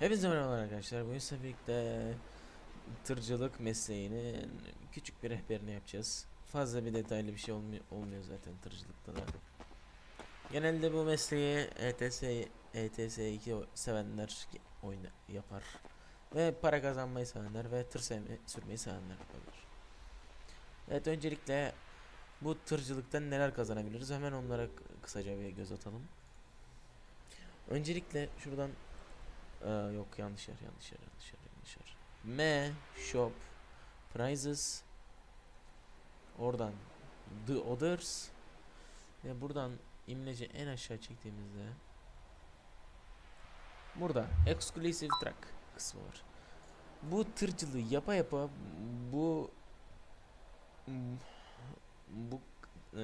Hepinize merhaba arkadaşlar. Bugün sizinle birlikte tırcılık mesleğinin küçük bir rehberini yapacağız. Fazla bir detaylı bir şey olmuyor, olmuyor zaten tırcılıkta da. Genelde bu mesleği ETS, ETS 2 sevenler oyna, yapar. Ve para kazanmayı sevenler ve tır sürmeyi sevenler yapabilir. Evet öncelikle bu tırcılıktan neler kazanabiliriz hemen onlara kısaca bir göz atalım. Öncelikle şuradan Aa, yok yanlış yer yanlış yer yanlış yer yanlış yer. M shop prices oradan the others ve buradan imleci en aşağı çektiğimizde burada exclusive track kısmı var. Bu tırcılığı yapa yapa bu bu eee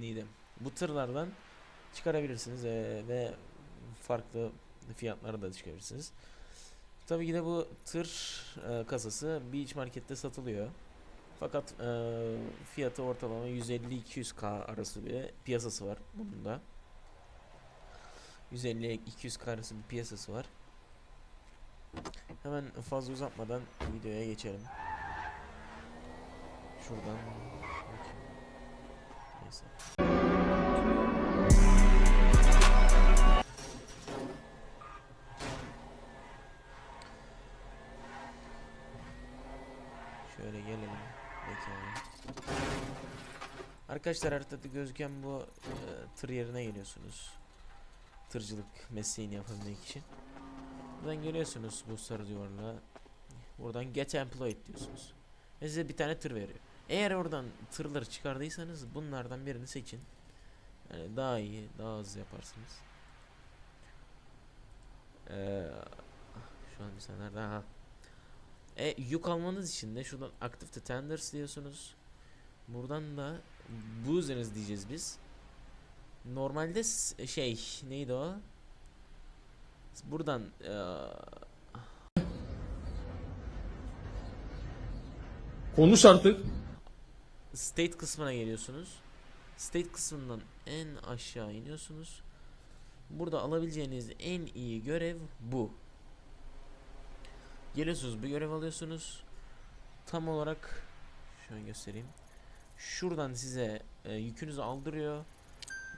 neydi? Bu tırlardan çıkarabilirsiniz eee, ve farklı fiyatlara da çıkabilirsiniz. Tabii ki de bu tır e, kasası Beach Market'te satılıyor. Fakat e, fiyatı ortalama 150-200k arası bir piyasası var bunun da. 150-200k arası bir piyasası var. Hemen fazla uzatmadan videoya geçelim. Şuradan Arkadaşlar haritada gözüken bu e, tır yerine geliyorsunuz. Tırcılık mesleğini yapabilmek için. Buradan geliyorsunuz bu sarı duvarla. Buradan get employed diyorsunuz. Ve size bir tane tır veriyor. Eğer oradan tırları çıkardıysanız bunlardan birini seçin. Yani daha iyi, daha hızlı yaparsınız. Ee, şu an saniye nerede? Aha. E, yük almanız için de şuradan Active to Tenders diyorsunuz. Buradan da Boozers diyeceğiz biz. Normalde şey neydi o? Buradan eee, Konuş artık. State kısmına geliyorsunuz. State kısmından en aşağı iniyorsunuz. Burada alabileceğiniz en iyi görev bu. Geliyorsunuz bir görev alıyorsunuz. Tam olarak şu an göstereyim. Şuradan size e, yükünüzü aldırıyor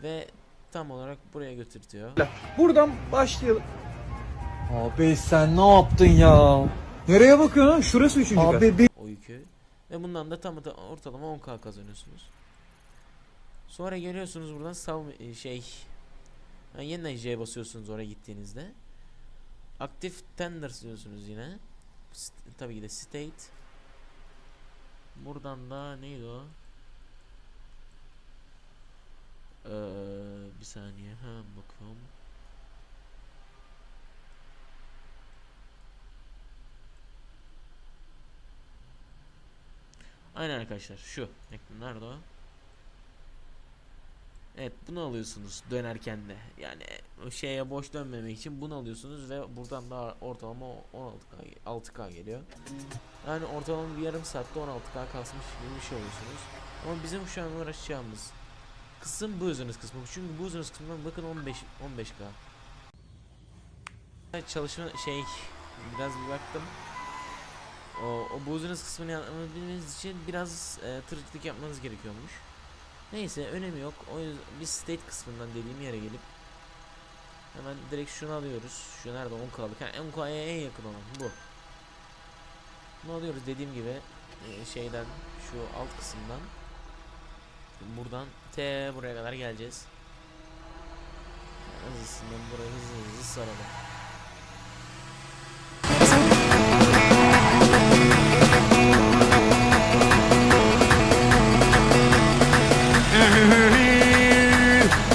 ve tam olarak buraya götürtüyor. Buradan başlayalım. Abi sen ne yaptın ya? Nereye bakıyorsun? lan? Şurası üçüncü kat. Abi bir... o yükü. Ve bundan da tam da ortalama 10k kazanıyorsunuz. Sonra geliyorsunuz buradan sal e, şey ha, yeniden J basıyorsunuz oraya gittiğinizde. Aktif tenders diyorsunuz yine. St- tabii ki de state. Buradan da neydi o? Ee, bir saniye ha bakıyorum. Aynen arkadaşlar şu. Nerede o? Evet bunu alıyorsunuz dönerken de. Yani şeye boş dönmemek için bunu alıyorsunuz ve buradan da ortalama 16K 6K geliyor. Yani ortalama bir yarım saatte 16K kasmış gibi bir şey oluyorsunuz. Ama bizim şu an uğraşacağımız kısım bu üzeriniz kısmı. Çünkü bu üzeriniz kısmından bakın 15 15K. Evet, Çalışma şey biraz bir baktım. O, o buziness kısmını yapabilmeniz için biraz e, tırcılık yapmanız gerekiyormuş. Neyse önemi yok. O yüzden biz state kısmından dediğim yere gelip hemen direkt şunu alıyoruz. Şu nerede 10K'lık. Yani 10K'ya en yakın olan bu. Bunu alıyoruz dediğim gibi e, şeyden şu alt kısımdan buradan T buraya kadar geleceğiz. Yani hızlısından burayı hızlı hızlı saralım.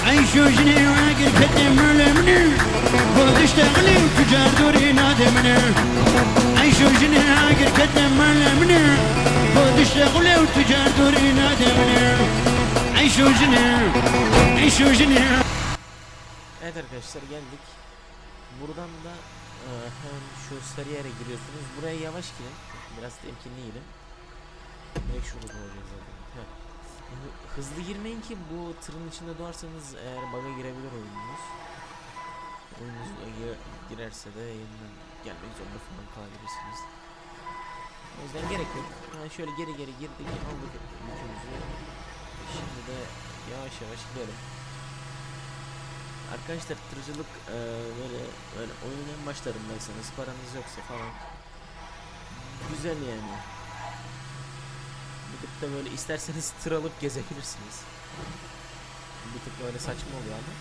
عيش وجني وعاقل كدم مني خذ اشتغلي وتجار دوري نادمني عيش وجني عاقل كدم مني خذ اشتغلي وتجار دوري نادمني عيش وجني عيش وجني Evet arkadaşlar geldik. Buradan da e, hemen şu sarı yere giriyorsunuz. Buraya yavaş girin. Biraz temkinli girin. Direkt şurada olacak zaten. Heh. Hı- Hızlı girmeyin ki bu tırın içinde doğarsanız eğer bug'a girebilir oyununuz. Oyununuz bug'a gir- girerse de yeniden gelmek zorunda falan kalabilirsiniz. O yüzden gerek yok. Yani şöyle geri geri girdik aldık yükümüzü. Şimdi de yavaş yavaş gidelim. Arkadaşlar tırcılık eee, böyle böyle oyunun en başlarındaysanız paranız yoksa falan güzel yani. Gidip de böyle isterseniz tır alıp gezebilirsiniz. Bir tık böyle saçma oluyor ama.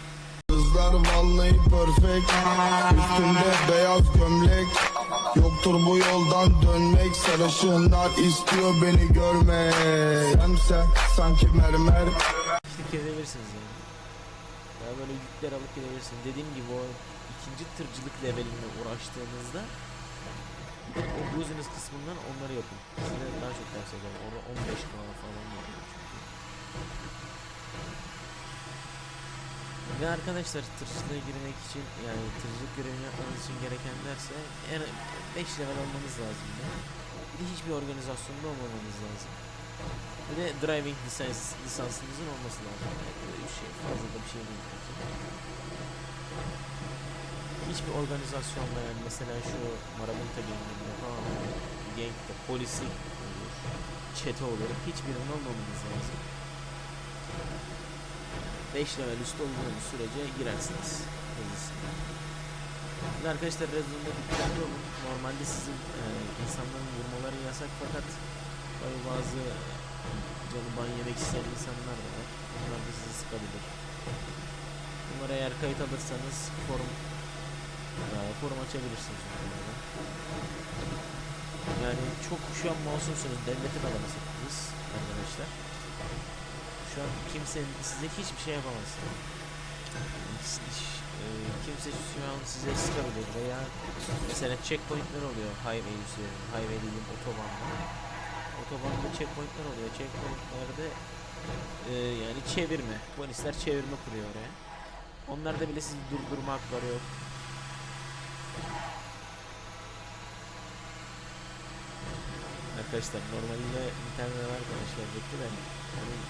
Kızlar vallahi perfect Üstünde beyaz gömlek Yoktur bu yoldan dönmek Sarışınlar istiyor beni görmek Sense sanki mermer İşte gezebilirsiniz yani. Daha böyle yükler alıp gidebilirsiniz. Dediğim gibi o ikinci tırcılık leveline uğraştığınızda o business kısmından onları yapın. Size daha çok ders eder. Orada 15 k falan var. Ve arkadaşlar tırcılığa girmek için yani tırcılık görevini yapmanız için gereken derse en 5 level olmanız lazım. Bir de hiçbir organizasyonda olmamanız lazım. Bir de driving lisans, lisansınızın olması lazım. Böyle şey fazla da bir şey değil. Hiçbir organizasyonda yani mesela şu Marabunta genginde falan gangde polisi olur, çete olur. Hiçbirinin olmamanız lazım. 5 level üstü olduğunuz sürece girersiniz. hızlısına. Şimdi arkadaşlar Red Zone'da dikkatli olun. Normalde sizin e, insanların vurmaları yasak fakat tabi bazı canı ban yemek isteyen insanlar da var. Bunlar da sizi sıkabilir. Bunlara eğer kayıt alırsanız forum e, forum açabilirsiniz. Yani çok şu an masumsunuz. Devletin arkadaşlar. Şu an kimse size hiçbir şey yapamaz. E, kimse şu an size sıkabilir veya mesela checkpointler oluyor highway üzerinde. Highway dediğim otobanda. Otobanda checkpointler oluyor. Checkpointlerde e, yani çevirme. Polisler çevirme kuruyor oraya. Onlarda bile sizi durdurma hakları yok. Arkadaşlar normalde bir tane var arkadaşlar bekle de onun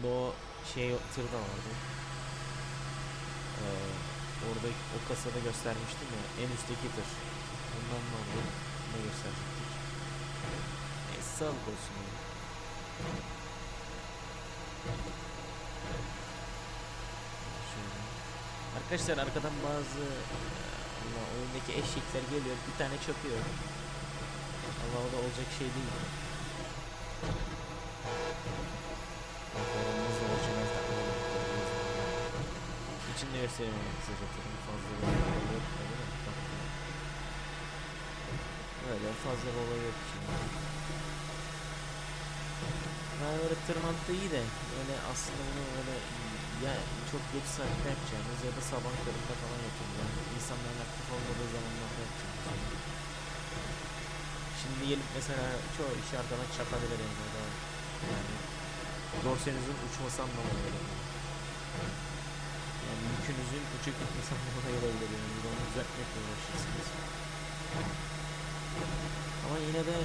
Onda o şey tır da vardı. Ee, orada o kasada göstermiştim ya en üstteki tır. Ondan vardı. Bunu gösterecektik. Neyse sağlık olsun. Yani. Arkadaşlar arkadan bazı Allah oyundaki eşekler geliyor bir tane çakıyor. Allah o da olacak şey değil. İçinde göstereyim onu kısaca tırın fazla olay yok tabii. Bak. Öyle fazla olay yok şimdi. Yani böyle tırmantıda iyi de öyle aslında bunu öyle ya çok geç saatte yapacağınız ya da sabah köründe falan yapın yani insanların aktif olmadığı zamanlarda yapacağınız Şimdi gelip mesela çoğu işi arkadan çakabilir yani yani dorsenizin uçması anlamına geliyor. Yani yükünüzün uçup gitmesi anlamına gelebilir yani bunu düzeltmekle uğraşırsınız. Ama yine de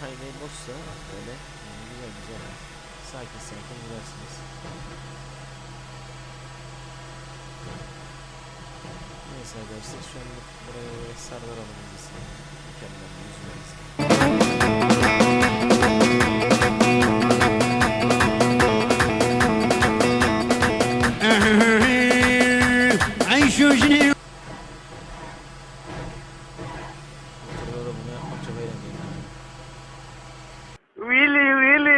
highway boşsa böyle yani güzel güzel sakin sakin gidersiniz. Neyse arkadaşlar şu an buraya böyle Serdar alanımız Mükemmel bir yüzümüz. Şurjini Willy Willy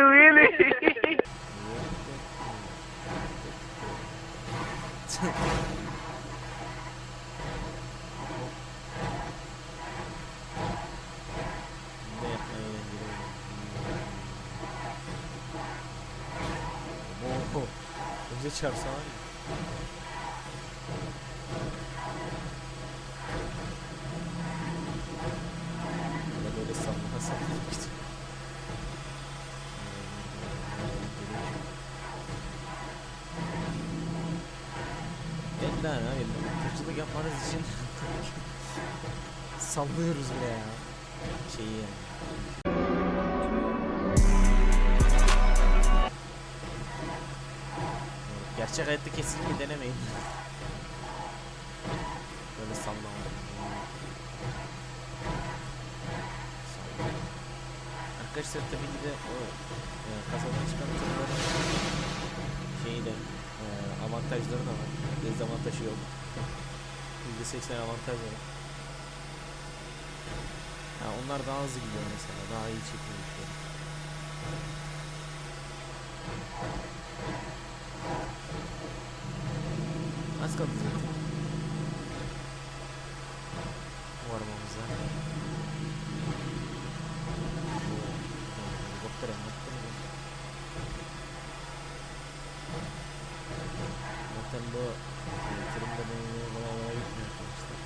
Yapmanız için sallıyoruz bile ya. Şeyi yani. Gerçek hayatta kesinlikle denemeyin. Sallama. Sallama. Arkadaşlar tabii ki de o e, kasadan çıkan tırların şeyi de e, avantajları da var. Dezavantajı yok. %80 avantaj var. Ha, onlar daha hızlı gidiyor mesela. Daha iyi çekiyor. Az kaldı zaten. Varmamıza. Oo, Helikopter helikopter mi? Zaten bu e, tırın da benimle kolay kolay gitmiyor arkadaşlar.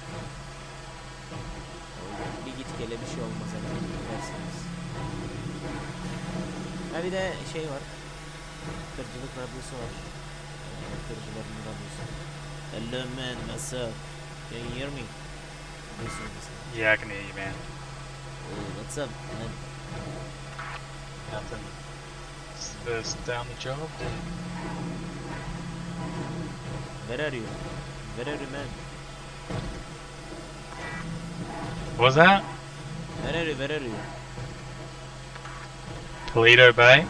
O yüzden bir git gele bir şey olmaz herhalde gidersiniz. Ha bir de şey var. Tırcılık radyosu var. Ee, Tırcıların radyosu. Hello man, what's up? Can you hear me? Yeah, I can hear you, man. Oh, what's up man? Nothing. First down the job. Where are you? Where are you man? What was that? Where are you? Where are you? Toledo Bay?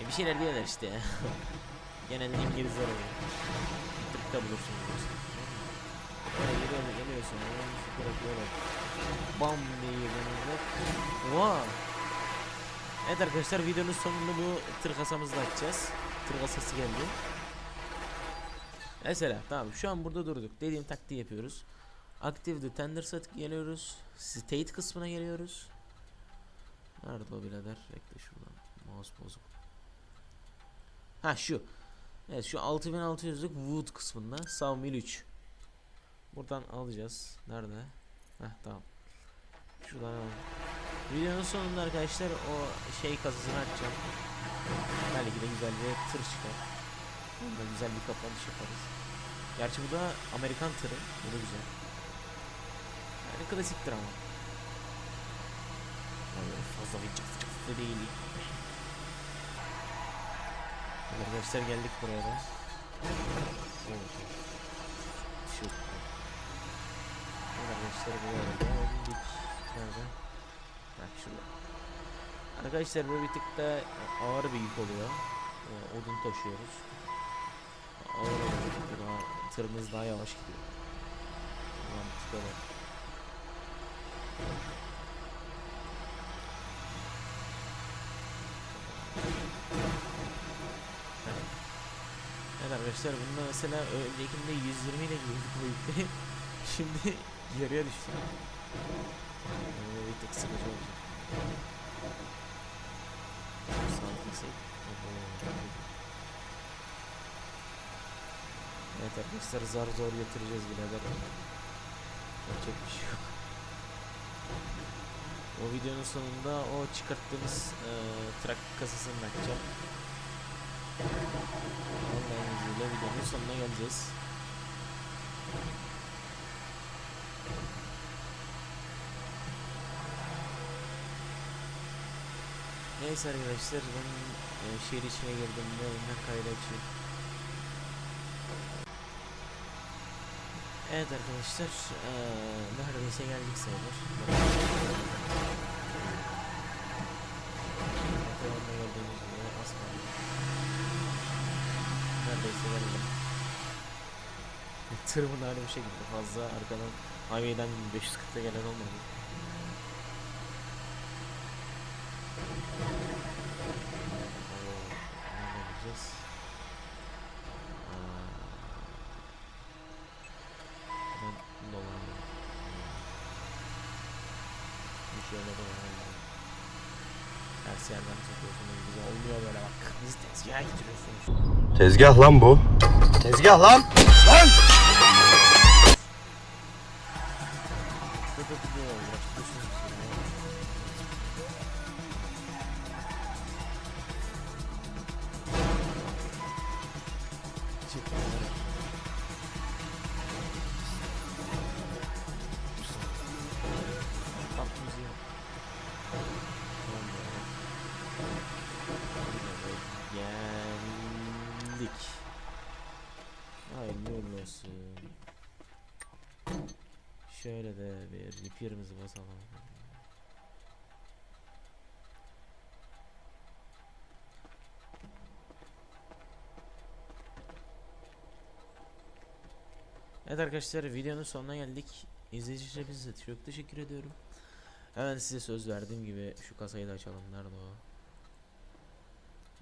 E bir şeyler diyorlar işte. Genelde İngilizler oluyor. Türk'te bulursun geliyor, geliyorsun. Böyle böyle. Bam diye geliyorlar. Oha! Evet arkadaşlar videonun sonunda bu tır kasamızı da açacağız. Tır kasası geldi. Mesela tamam şu an burada durduk. Dediğim taktiği yapıyoruz. Active tender set geliyoruz. State kısmına geliyoruz. Nerede o birader? Bekle şuradan. Mouse bozuk. Ha şu. Evet şu 6600'lük Wood kısmında Sawmill 3. Buradan alacağız. Nerede? Heh tamam. Şuradan alalım. Videonun sonunda arkadaşlar o şey kasasını açacağım. Belki de güzel bir tır çıkar. Bunda güzel bir kapanış yaparız. Gerçi bu da Amerikan tırı. Bu da güzel. Yani klasiktir ama. Yani fazla bir cıf cıflı değil. Arkadaşlar geldik buraya da. Şu. Arkadaşlar buraya da geldik. Nerede? Bak şurada. Arkadaşlar bu bir tık da ağır bir yük oluyor. Ee, odun taşıyoruz. Ağır oluyor. Tırımız daha yavaş gidiyor. Öyle. Evet arkadaşlar bunda mesela öncekinde 120 ile girdik bu yükte. Şimdi yarıya düştü. Yani bir tık sıkıcı olacak. İyi. Evet arkadaşlar zar zor götüreceğiz birader. Yapacak bir şey yok. O videonun sonunda o çıkarttığımız eee trak kasasını açacağım. Allah'ın izniyle videonun sonuna geleceğiz. Neyse arkadaşlar ben e, şehir içine girdiğimde oyundan kaydı açayım. Evet arkadaşlar e, neredeyse geldik sayılır. Bakalım gördüğünüz gibi az kaldı. Neredeyse geldim. Tırımın hali bu şekilde fazla arkadan highway'den 540'ta gelen olmadı. Oo, ne yapacağız? Aa, Ben dolanıyorum. Bir şey olmadı bana. Ters yerden çekiyorsunuz güzel olmuyor böyle bak. Bizi tezgaha getiriyorsunuz. Tezgah lan bu. Tezgah lan. Dı dı dı dı uğraştırıyorsunuz Şöyle de bir repair'ımızı basalım. Evet arkadaşlar videonun sonuna geldik. İzleyicilerimize çok teşekkür ediyorum. Hemen size söz verdiğim gibi şu kasayı da açalım. Nerede o?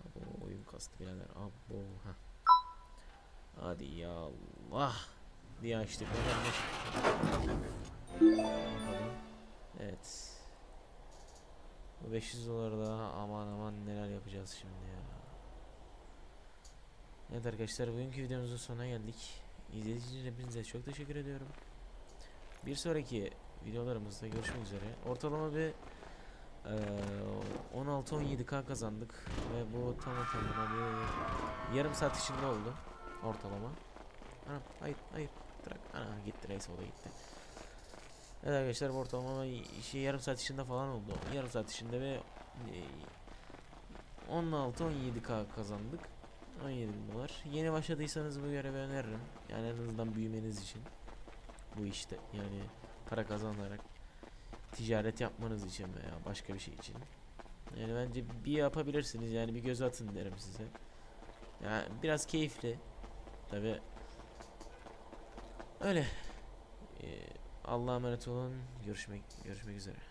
Abo, oyun kastı birader. Abo. Heh. Hadi ya Allah diye açtık. Evet. Bu 500 dolar da aman aman neler yapacağız şimdi ya. Evet arkadaşlar bugünkü videomuzun sonuna geldik. İzlediğiniz için çok teşekkür ediyorum. Bir sonraki videolarımızda görüşmek üzere. Ortalama bir eee 16-17k kazandık ve bu tam tamına bir yarım saat içinde oldu ortalama. Hayır hayır bırak ana gitti neyse o da gitti. Evet arkadaşlar bu ortalama şey yarım saat içinde falan oldu. Yarım saat içinde ve eee, 16-17k kazandık. 17 bin dolar. Yeni başladıysanız bu görevi öneririm. Yani en azından büyümeniz için. Bu işte yani para kazanarak ticaret yapmanız için veya başka bir şey için. Yani bence bir yapabilirsiniz yani bir göz atın derim size. Yani biraz keyifli. Tabi öyle. Ee, Allah'a emanet olun. Görüşmek görüşmek üzere.